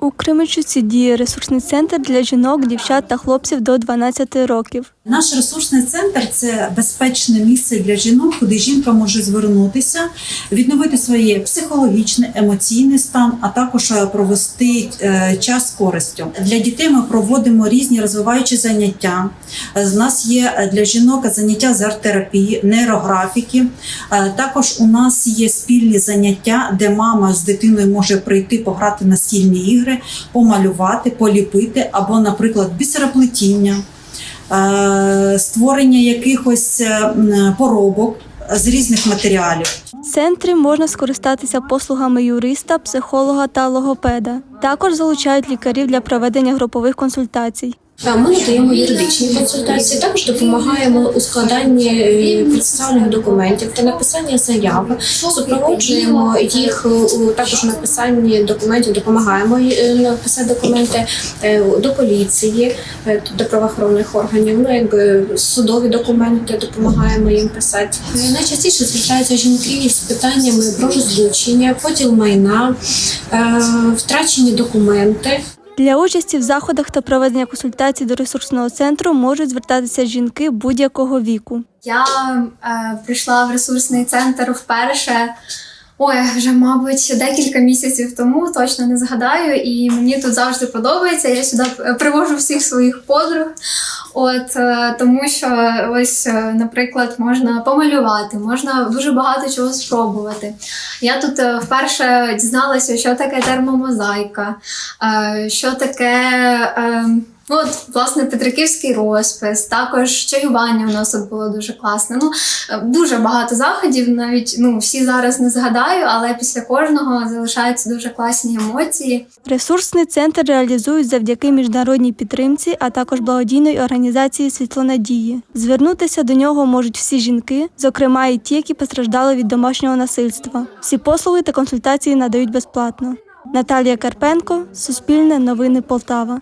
У Кременчуці діє ресурсний центр для жінок, дівчат та хлопців до 12 років. Наш ресурсний центр це безпечне місце для жінок, куди жінка може звернутися, відновити своє психологічне, емоційний стан, а також е, провести е, час з користю. Для дітей ми проводимо різні розвиваючі заняття. Е, У нас є е, для жінок заняття з арт-терапії, нейрографіки. Е, Також у нас є спільні заняття, де мама з дитиною може прийти пограти в настільні ігри, помалювати, поліпити або, наприклад, бісероплетіння е, створення якихось е, поробок з різних матеріалів. В центрі можна скористатися послугами юриста, психолога та логопеда. Також залучають лікарів для проведення групових консультацій. Та Ми надаємо юридичні консультації, також допомагаємо у складанні е, процесуальних документів та написанні заяви. Супроводжуємо їх також у написанні документів, допомагаємо е, написати документи е, до поліції, до правоохоронних органів. Ну якби судові документи допомагаємо їм писати. Е, Найчастіше звертаються жінки з питаннями про розлучення, поділ майна, втрачені документи. Для участі в заходах та проведення консультацій до ресурсного центру можуть звертатися жінки будь-якого віку. Я е, прийшла в ресурсний центр вперше. Ой, вже, мабуть, декілька місяців тому, точно не згадаю, і мені тут завжди подобається. Я сюди е, привожу всіх своїх подруг. От е, тому що ось, е, наприклад, можна помалювати, можна дуже багато чого спробувати. Я тут вперше дізналася, що таке термомозаїка, що таке. Ну, от, власне, Петриківський розпис, також чаювання у нас тут було дуже класне. Ну, е, дуже багато заходів, навіть ну, всі зараз не згадаю, але після кожного залишаються дуже класні емоції. Ресурсний центр реалізують завдяки міжнародній підтримці, а також благодійної організації Світлонадії. Звернутися до нього можуть всі жінки, зокрема і ті, які постраждали від домашнього насильства. Всі послуги та консультації надають безплатно. Наталія Карпенко, Суспільне новини Полтава.